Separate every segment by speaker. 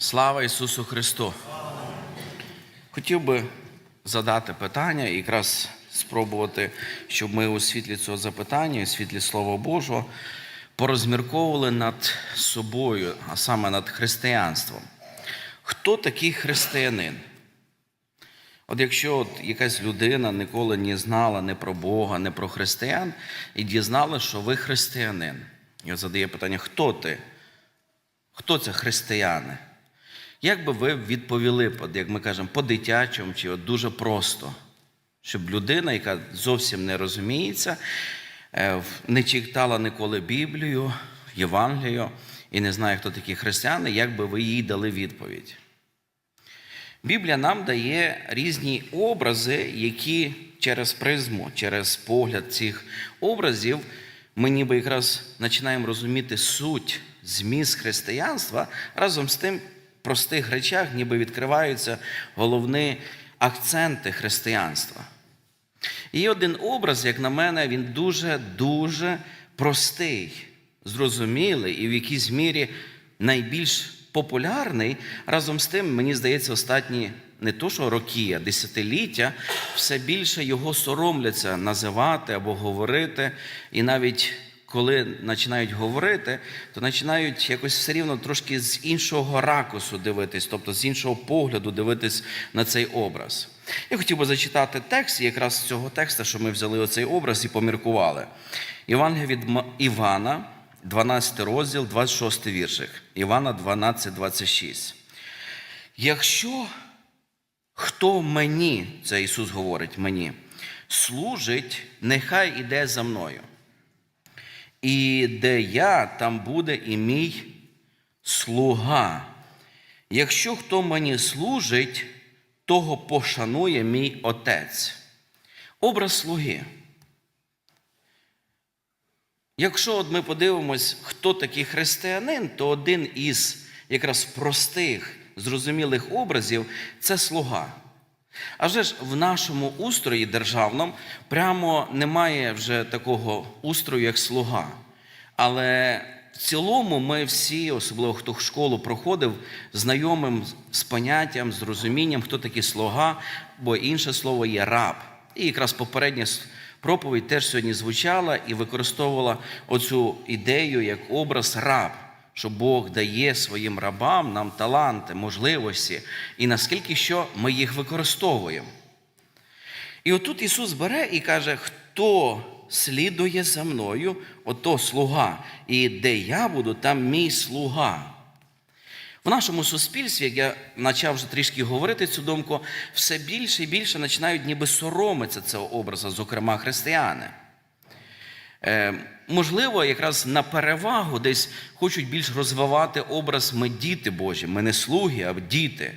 Speaker 1: Слава Ісусу Христу! Хотів би задати питання і якраз спробувати, щоб ми у світлі цього запитання, у світлі Слова Божого, порозмірковували над собою, а саме над християнством. Хто такий християнин? От якщо от якась людина ніколи не знала не про Бога, не про християн, і дізнала, що ви християнин, і от задає питання, хто ти? Хто це християни? Як би ви відповіли, як ми кажемо, по-дитячому чи от дуже просто, щоб людина, яка зовсім не розуміється, е, не читала ніколи Біблію, Євангелію і не знає, хто такі християни, як би ви їй дали відповідь? Біблія нам дає різні образи, які через призму, через погляд цих образів, ми ніби якраз починаємо розуміти суть, зміст християнства, разом з тим простих речах ніби відкриваються головні акценти християнства. І один образ, як на мене, він дуже-дуже простий, зрозумілий і в якійсь мірі найбільш популярний. Разом з тим, мені здається, останні не то, що роки, а десятиліття, все більше його соромляться називати або говорити. І навіть коли починають говорити, то починають якось все рівно трошки з іншого ракурсу дивитись, тобто з іншого погляду дивитись на цей образ. Я хотів би зачитати текст, якраз з цього тексту, що ми взяли оцей образ і поміркували. Євангелія від Івана, 12 розділ, 26 віршик. Івана 12, 26. Якщо хто мені, це Ісус говорить мені, служить, нехай іде за мною. І де я, там буде і мій слуга. Якщо хто мені служить, того пошанує мій отець. Образ слуги. Якщо от ми подивимось, хто такий християнин, то один із якраз простих, зрозумілих образів це слуга. А вже ж в нашому устрої державному прямо немає вже такого устрою, як слуга. Але в цілому ми всі, особливо хто в школу проходив, знайомим з поняттям, з розумінням, хто такий слуга, бо інше слово є раб. І якраз попередня проповідь теж сьогодні звучала і використовувала оцю ідею як образ раб, що Бог дає своїм рабам нам таланти, можливості, і наскільки що ми їх використовуємо. І отут Ісус бере і каже, хто слідує за мною, ото слуга. І де я буду, там мій слуга. В нашому суспільстві, як я почав вже трішки говорити цю думку, все більше і більше починають ніби соромитися цього образу, зокрема християни. Е, можливо, якраз на перевагу десь хочуть більш розвивати образ ми діти Божі, ми не слуги, а діти.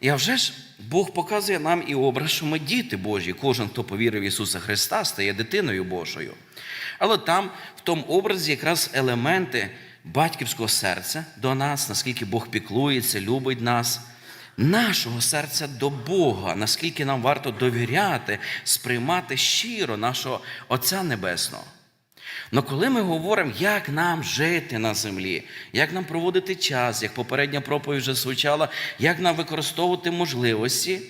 Speaker 1: І а вже ж Бог показує нам і образ, що ми діти Божі. Кожен, хто повірив в Ісуса Христа, стає дитиною Божою. Але там, в тому образі, якраз елементи батьківського серця до нас, наскільки Бог піклується, любить нас, нашого серця до Бога, наскільки нам варто довіряти, сприймати щиро нашого Отця Небесного. Но коли ми говоримо, як нам жити на землі, як нам проводити час, як попередня проповідь вже звучала, як нам використовувати можливості,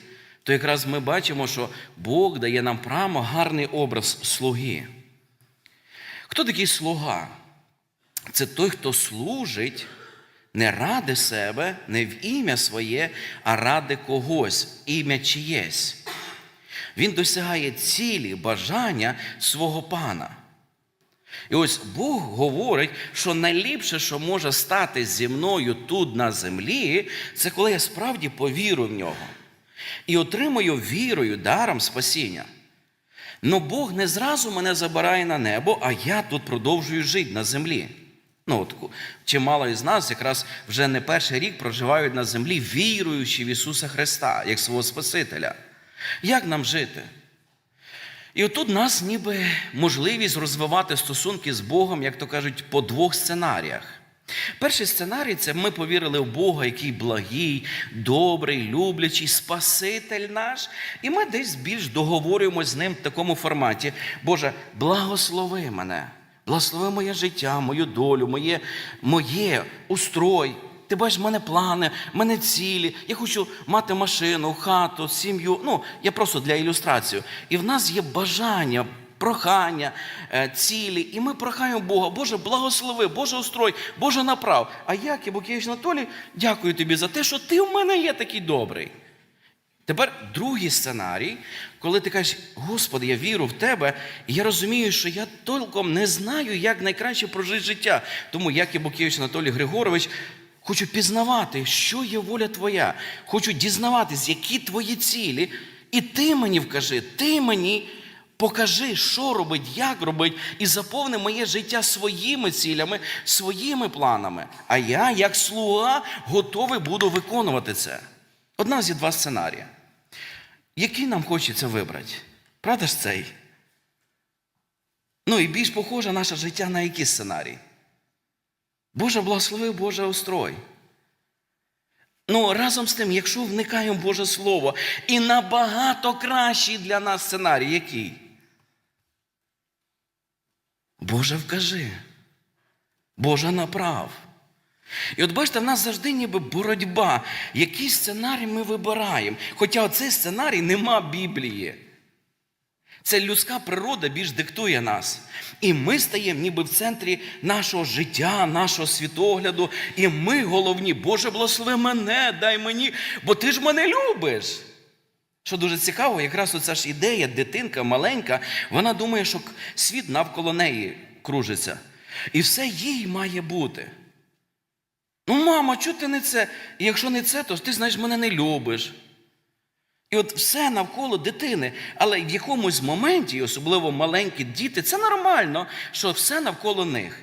Speaker 1: то якраз ми бачимо, що Бог дає нам прямо гарний образ слуги. Хто такий слуга? Це той, хто служить не ради себе, не в ім'я своє, а ради когось, ім'я чиєсь. Він досягає цілі, бажання свого пана. І ось Бог говорить, що найліпше, що може стати зі мною тут на землі, це коли я справді повірю в нього і отримую вірою, даром спасіння. Но Бог не зразу мене забирає на небо, а я тут продовжую жити на землі. Ну, от, чимало із нас якраз вже не перший рік проживають на землі, віруючи в Ісуса Христа, як свого Спасителя. Як нам жити? І отут нас ніби можливість розвивати стосунки з Богом, як то кажуть, по двох сценаріях. Перший сценарій це ми повірили в Бога, який благий, добрий, люблячий, Спаситель наш. І ми десь більш договорюємось з ним в такому форматі. Боже, благослови мене, благослови моє життя, мою долю, моє, моє устрой. Ти бачиш, в мене плани, в мене цілі. Я хочу мати машину, хату, сім'ю. Ну, я просто для ілюстрації. І в нас є бажання. Прохання, е, цілі, і ми прохаємо Бога, Боже, благослови, Боже устрой, Боже направ. А як я, Букєвич Анатолій, дякую тобі за те, що ти в мене є такий добрий. Тепер другий сценарій, коли ти кажеш, Господи, я вірю в тебе, і я розумію, що я толком не знаю, як найкраще прожити життя. Тому, як і Букєвич Анатолій Григорович, хочу пізнавати, що є воля Твоя. Хочу дізнаватись, які твої цілі. І ти мені вкажи, ти мені покажи, що робить, як робить, і заповни моє життя своїми цілями, своїми планами. А я, як слуга, готовий буду виконувати це. Одна зі два сценарії. Який нам хочеться вибрати? Правда ж цей? Ну і більш похоже наше життя на який сценарій? Боже благослови, Боже устрой. Ну, разом з тим, якщо вникаємо в Боже Слово, і набагато кращий для нас сценарій, який? Боже, вкажи. Боже направ. І от бачите, в нас завжди ніби боротьба, який сценарій ми вибираємо. Хоча цей сценарій нема Біблії. Це людська природа більш диктує нас. І ми стаємо ніби в центрі нашого життя, нашого світогляду. І ми головні, Боже, благослови мене, дай мені, бо ти ж мене любиш. Що дуже цікаво, якраз оця ж ідея, дитинка маленька, вона думає, що світ навколо неї кружиться. І все їй має бути. Ну, мама, чого ти не це? І якщо не це, то ти знаєш, мене не любиш. І от все навколо дитини, але в якомусь моменті, особливо маленькі діти, це нормально, що все навколо них.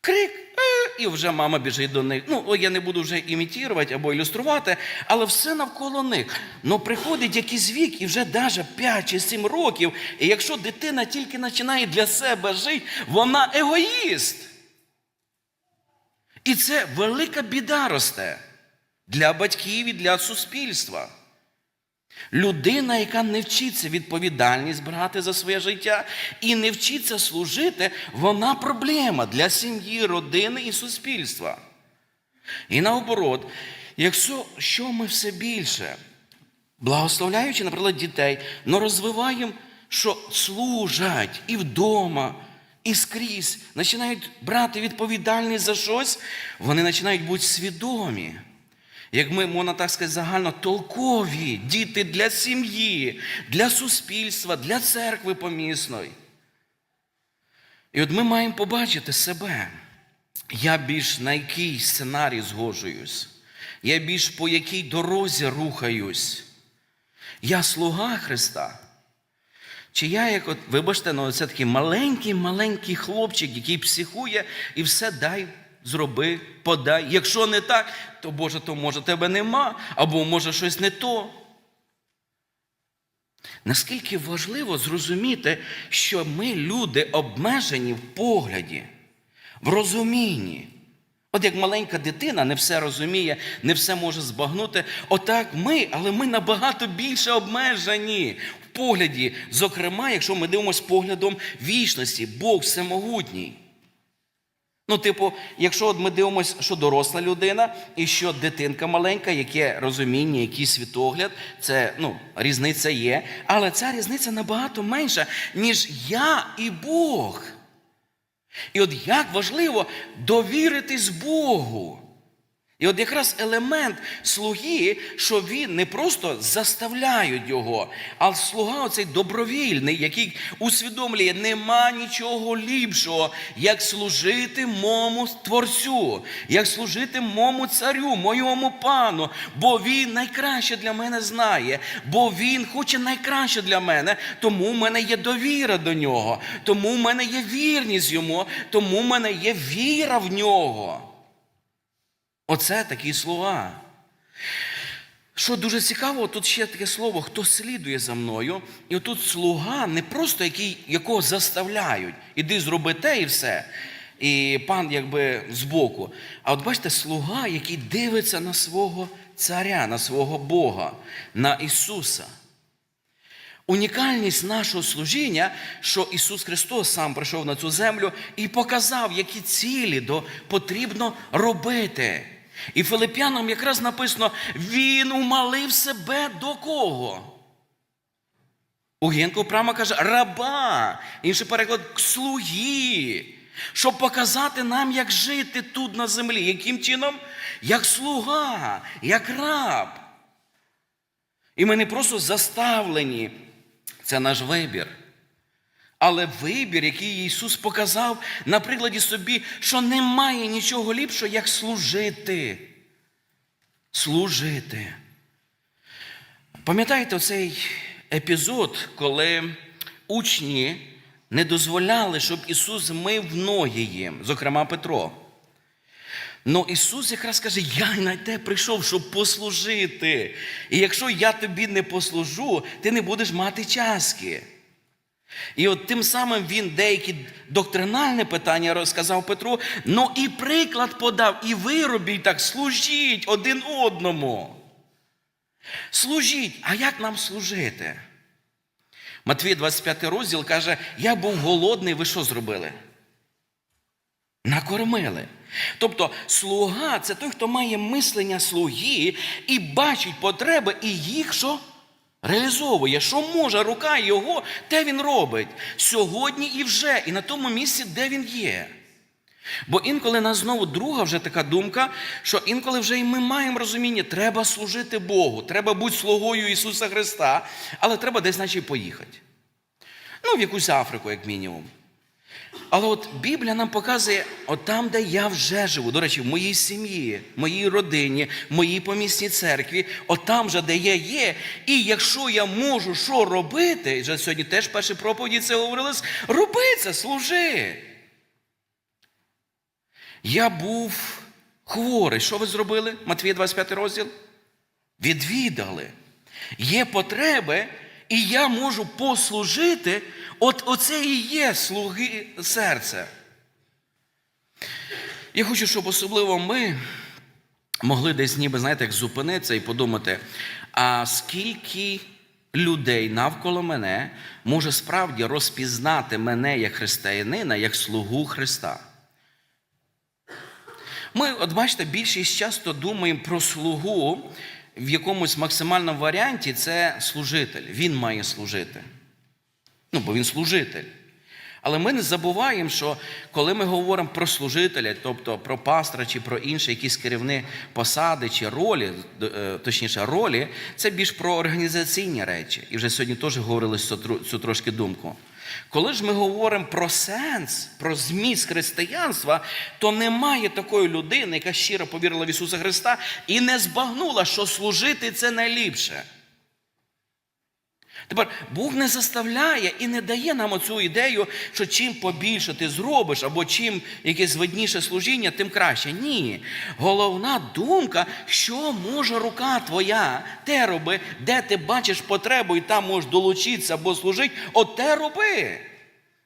Speaker 1: Крик, «Е!» і вже мама біжить до них. Ну, я не буду вже імітувати або ілюструвати, але все навколо них. Ну приходить якийсь вік, і вже навіть 5 чи 7 років, і якщо дитина тільки починає для себе жити, вона егоїст. І це велика біда росте для батьків і для суспільства. Людина, яка не вчиться відповідальність брати за своє життя і не вчиться служити, вона проблема для сім'ї, родини і суспільства. І наоборот, якщо що ми все більше, благословляючи, наприклад, дітей, но розвиваємо, що служать і вдома, і скрізь починають брати відповідальність за щось, вони починають бути свідомі. Як ми, можна так сказати, загально толкові діти для сім'ї, для суспільства, для церкви помісної. І от ми маємо побачити себе. Я більш на який сценарій згоджуюсь, я більш по якій дорозі рухаюсь. Я слуга Христа. Чи я, як от, вибачте, ну це такий маленький-маленький хлопчик, який психує і все дай, зроби, подай. Якщо не так, то Боже, то може тебе нема, або може щось не то. Наскільки важливо зрозуміти, що ми люди обмежені в погляді, в розумінні. От як маленька дитина не все розуміє, не все може збагнути. Отак ми, але ми набагато більше обмежені в погляді. Зокрема, якщо ми дивимося поглядом вічності, Бог всемогутній. Ну, типу, якщо от ми дивимося, що доросла людина і що дитинка маленька, яке розуміння, який світогляд, це ну, різниця є. Але ця різниця набагато менша, ніж я і Бог. І от як важливо довіритись Богу. І от якраз елемент слуги, що він не просто заставляють його, а слуга оцей добровільний, який усвідомлює, нема нічого ліпшого, як служити мому творцю, як служити мому царю, моєму пану, бо він найкраще для мене знає, бо він хоче найкраще для мене, тому в мене є довіра до нього, тому в мене є вірність йому, тому в мене є віра в нього. Оце такі слова. Що дуже цікаво, тут ще таке слово, хто слідує за мною. І отут слуга не просто який, якого заставляють, іди зроби те і все. І пан якби збоку. А от бачите, слуга, який дивиться на свого царя, на свого Бога, на Ісуса. Унікальність нашого служіння, що Ісус Христос сам прийшов на цю землю і показав, які цілі до, потрібно робити. І Филип'янам якраз написано: Він умалив себе до кого? Угенко прямо каже раба, інший переклад слуги, щоб показати нам, як жити тут на землі. Яким чином? Як слуга, як раб. І ми не просто заставлені, це наш вибір. Але вибір, який Ісус показав на прикладі собі, що немає нічого ліпшого, як служити. Служити. Пам'ятаєте цей епізод, коли учні не дозволяли, щоб Ісус мив ноги їм, зокрема Петро. Ну Ісус якраз каже: Я на те прийшов, щоб послужити. І якщо я тобі не послужу, ти не будеш мати часки. І от тим самим він деякі доктринальні питання розказав Петру, ну і приклад подав, і ви робіть так, служіть один одному. Служіть, а як нам служити? Матвій 25 розділ каже: Я був голодний, ви що зробили? Накормили. Тобто слуга це той, хто має мислення слуги і бачить потреби, і їх що? Реалізовує, що може рука його, те він робить сьогодні і вже, і на тому місці, де він є. Бо інколи нас знову друга вже така думка, що інколи вже і ми маємо розуміння, треба служити Богу, треба бути слугою Ісуса Христа, але треба десь наче поїхати. Ну, в якусь Африку, як мінімум. Але от Біблія нам показує, от там, де я вже живу, до речі, в моїй сім'ї, моїй родині, моїй помісній церкві, от там же, де я є. І якщо я можу що робити, і вже сьогодні теж перші проповіді це говорилось, роби це, служи. Я був хворий. Що ви зробили? Матвія 25 розділ? Відвідали. Є потреби, і я можу послужити. От оце і є слуги серця. Я хочу, щоб особливо ми могли десь ніби, знаєте, як зупинитися і подумати, а скільки людей навколо мене може справді розпізнати мене як християнина, як слугу Христа. Ми, от бачите, більшість часто думаємо про слугу в якомусь максимальному варіанті це служитель. Він має служити. Ну, бо він служитель. Але ми не забуваємо, що коли ми говоримо про служителя, тобто про пастора чи про інші якісь керівні посади чи ролі, е, точніше, ролі, це більш про організаційні речі. І вже сьогодні теж говорили цю, трошки думку. Коли ж ми говоримо про сенс, про зміст християнства, то немає такої людини, яка щиро повірила в Ісуса Христа і не збагнула, що служити це найліпше. Тепер Бог не заставляє і не дає нам оцю ідею, що чим побільше ти зробиш, або чим якесь видніше служіння, тим краще. Ні. Головна думка, що може рука твоя, те роби, де ти бачиш потребу і там можеш долучитися або служити, от те роби.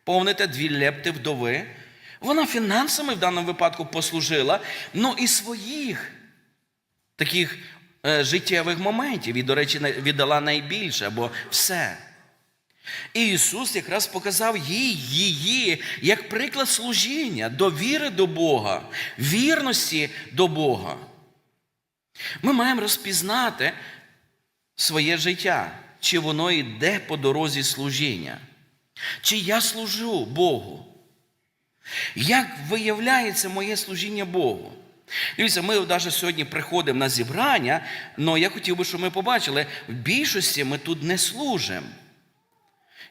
Speaker 1: Повните дві лепти вдови. Вона фінансами в даному випадку послужила, ну і своїх таких життєвих моментів і, до речі, віддала найбільше або все. І Ісус якраз показав їй її як приклад служіння, довіри до Бога, вірності до Бога. Ми маємо розпізнати своє життя, чи воно йде по дорозі служіння, чи я служу Богу. Як виявляється моє служіння Богу? Дивіться, ми навіть сьогодні приходимо на зібрання, але я хотів би, щоб ми побачили, в більшості ми тут не служимо.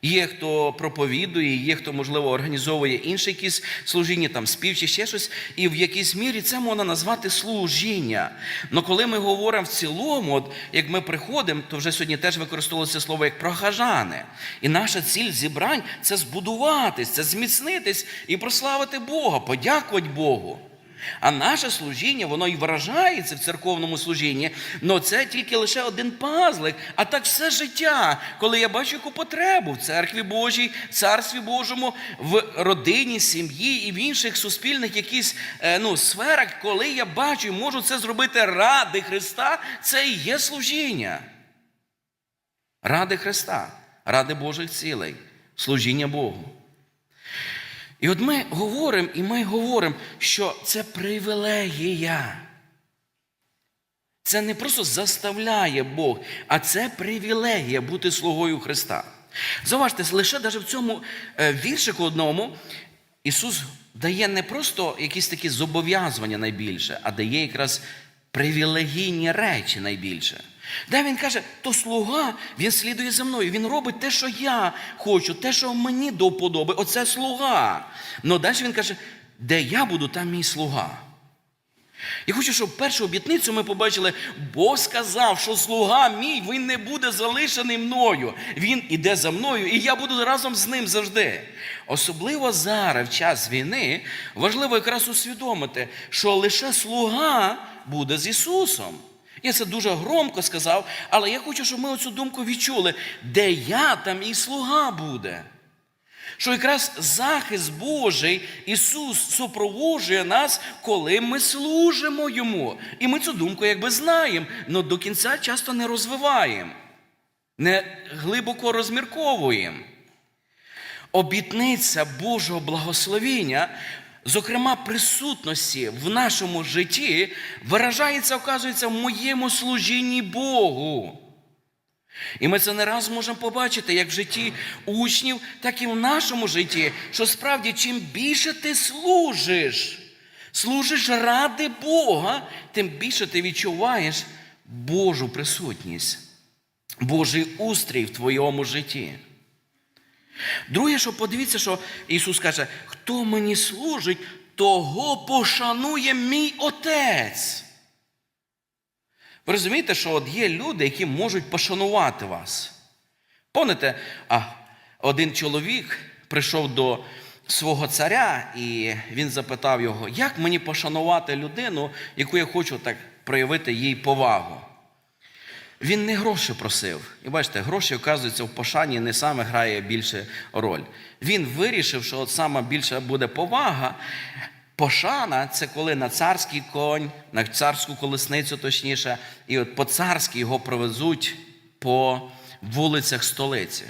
Speaker 1: Є хто проповідує, є хто, можливо, організовує інше якісь служіння, там спів чи ще щось, і в якійсь мірі це можна назвати служіння. Але коли ми говоримо в цілому, от як ми приходимо, то вже сьогодні теж використовується слово як прохажани. І наша ціль зібрань це збудуватись, це зміцнитись і прославити Бога, подякувати Богу. А наше служіння, воно і виражається в церковному служінні, але це тільки лише один пазлик. А так все життя, коли я бачу яку потребу в церкві Божій, в царстві Божому, в родині, сім'ї і в інших суспільних якісь е, ну, сферах, коли я бачу і можу це зробити ради Христа, це і є служіння. Ради Христа, ради Божих цілей, служіння Богу. І от ми говоримо, і ми говоримо, що це привілегія. Це не просто заставляє Бог, а це привілегія бути слугою Христа. Зауважте, лише навіть в цьому е, віршику одному Ісус дає не просто якісь такі зобов'язування найбільше, а дає якраз привілегійні речі найбільше. Де він каже, то слуга, він слідує за мною, він робить те, що я хочу, те, що мені до вподоби. Оце слуга. Ну далі він каже, де я буду, там мій слуга. Я хочу, щоб першу обітницю ми побачили, Бог сказав, що слуга мій, він не буде залишений мною. Він іде за мною, і я буду разом з ним завжди. Особливо зараз, в час війни, важливо якраз усвідомити, що лише слуга буде з Ісусом. Я це дуже громко сказав, але я хочу, щоб ми оцю думку відчули, де я, там і слуга буде. Що якраз захист Божий Ісус супроводжує нас, коли ми служимо Йому. І ми цю думку якби знаємо, але до кінця часто не розвиваємо, не глибоко розмірковуємо. Обітниця Божого благословіння, зокрема присутності в нашому житті, виражається, оказується, в моєму служінні Богу. І ми це не раз можемо побачити, як в житті учнів, так і в нашому житті, що справді, чим більше ти служиш, служиш ради Бога, тим більше ти відчуваєш Божу присутність, Божий устрій в твоєму житті. Друге, що подивіться, що Ісус каже, хто мені служить, того пошанує мій Отець. Ви розумієте, що от є люди, які можуть пошанувати вас. Помните, а один чоловік прийшов до свого царя, і він запитав його, як мені пошанувати людину, яку я хочу так проявити їй повагу. Він не гроші просив. І бачите, гроші, оказується, в пошані не саме грає більше роль. Він вирішив, що от саме більше буде повага. Пошана це коли на царський конь, на царську колесницю, точніше, і от по царськи його провезуть по вулицях столиці.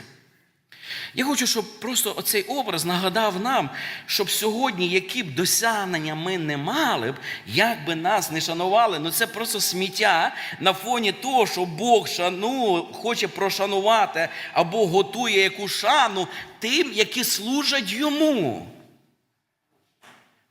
Speaker 1: Я хочу, щоб просто оцей образ нагадав нам, щоб сьогодні, які б досягнення ми не мали б, як би нас не шанували, ну це просто сміття на фоні того, що Бог шану, хоче прошанувати або готує яку шану тим, які служать йому.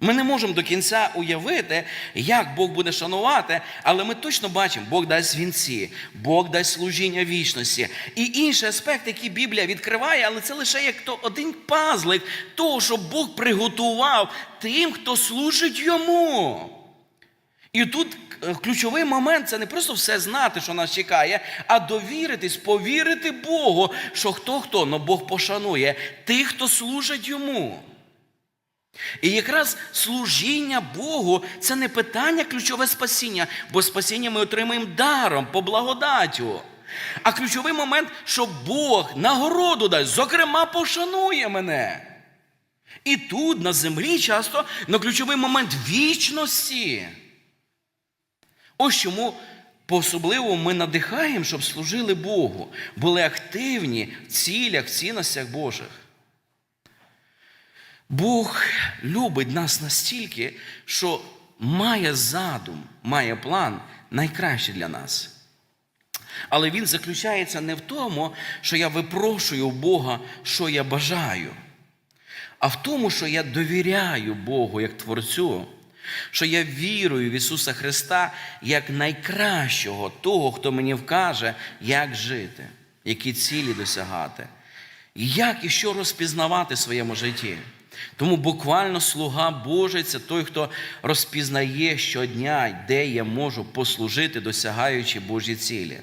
Speaker 1: Ми не можемо до кінця уявити, як Бог буде шанувати, але ми точно бачимо, Бог дасть вінці, Бог дасть служіння вічності. І інший аспект, який Біблія відкриває, але це лише як то один пазлик того, що Бог приготував тим, хто служить йому. І тут е, ключовий момент це не просто все знати, що нас чекає, а довіритись, повірити Богу, що хто хто, но Бог пошанує тих, хто служить йому. І якраз служіння Богу це не питання ключове спасіння, бо спасіння ми отримаємо даром по благодатю. А ключовий момент, що Бог нагороду дасть, зокрема, пошанує мене. І тут, на землі, часто на ключовий момент вічності. Ось чому по-особливо ми надихаємо, щоб служили Богу, були активні в цілях, в цінностях Божих. Бог любить нас настільки, що має задум, має план найкраще для нас. Але він заключається не в тому, що я випрошую Бога, що я бажаю, а в тому, що я довіряю Богу як Творцю, що я вірую в Ісуса Христа як найкращого, того, хто мені вкаже, як жити, які цілі досягати, як і що розпізнавати в своєму житті. Тому буквально слуга Божий це той, хто розпізнає щодня, де я можу послужити, досягаючи Божі цілі.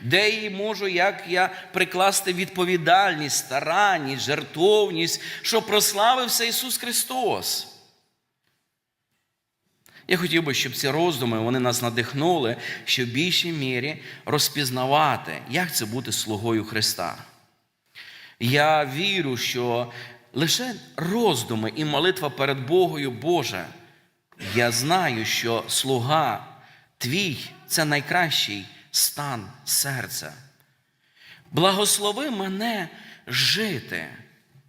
Speaker 1: Де я можу, як я прикласти відповідальність, старанність, жертовність, щоб прославився Ісус Христос. Я хотів би, щоб ці роздуми вони нас надихнули, щоб в більшій мірі розпізнавати, як це бути слугою Христа. Я вірю, що лише роздуми і молитва перед Богою Боже. Я знаю, що слуга твій це найкращий стан серця. Благослови мене жити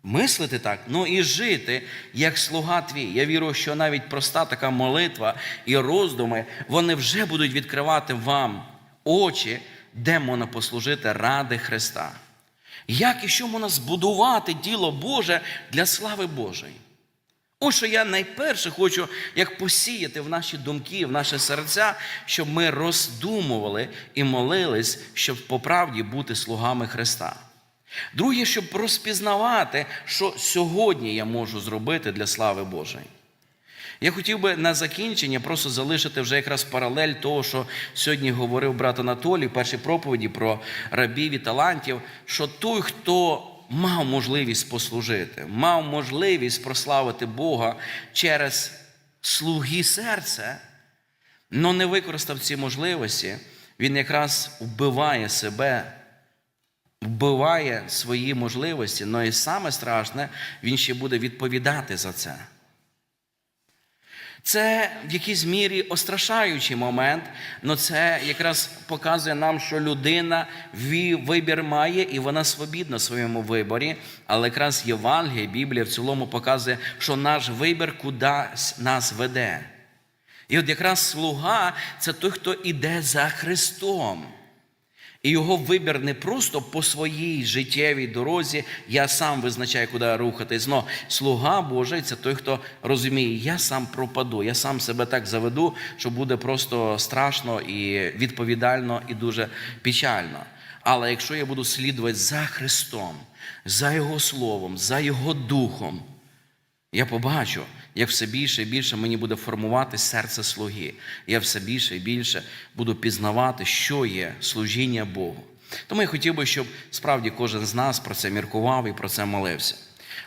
Speaker 1: мислити так, ну і жити як слуга твій. Я вірю, що навіть проста така молитва і роздуми, вони вже будуть відкривати вам очі, де можна послужити ради Христа. Як і що можна збудувати діло Боже для слави Божої? Ось що я найперше хочу як посіяти в наші думки, в наші серця, щоб ми роздумували і молились, щоб по правді бути слугами Христа. Друге, щоб розпізнавати, що сьогодні я можу зробити для слави Божої. Я хотів би на закінчення просто залишити вже якраз паралель того, що сьогодні говорив брат Анатолій в першій проповіді про рабів і талантів, що той, хто мав можливість послужити, мав можливість прославити Бога через слуги серця, але не використав ці можливості, він якраз вбиває себе, вбиває свої можливості, але і саме страшне, він ще буде відповідати за це. Це в якійсь мірі острашаючий момент, але це якраз показує нам, що людина вибір має і вона свобідна в своєму виборі. Але якраз Євангелія, Біблія в цілому показує, що наш вибір кудись нас веде. І от якраз слуга це той, хто іде за Христом. І його вибір не просто по своїй життєвій дорозі, я сам визначаю, куди рухатись. Но слуга Божий це той, хто розуміє, я сам пропаду, я сам себе так заведу, що буде просто страшно і відповідально, і дуже печально. Але якщо я буду слідувати за Христом, за Його Словом, за Його Духом, я побачу, як все більше і більше мені буде формувати серце слуги. Я все більше і більше буду пізнавати, що є служіння Богу. Тому я хотів би, щоб справді кожен з нас про це міркував і про це молився.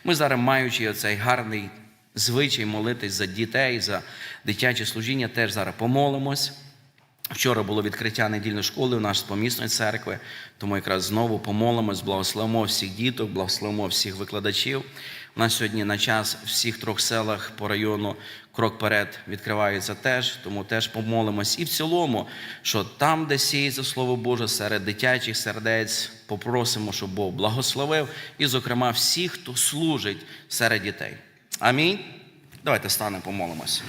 Speaker 1: Ми зараз, маючи оцей гарний звичай молитись за дітей, за дитяче служіння, теж зараз помолимось. Вчора було відкриття недільної школи у нас помісної церкви, тому якраз знову помолимось, благословимо всіх діток, благословимо всіх викладачів. Нас сьогодні на час в всіх трьох селах по району крок перед відкриваються теж, тому теж помолимось. І в цілому, що там, де сіється Слово Боже, серед дитячих сердець, попросимо, щоб Бог благословив, і, зокрема, всіх, хто служить серед дітей. Амінь. Давайте станемо, помолимось.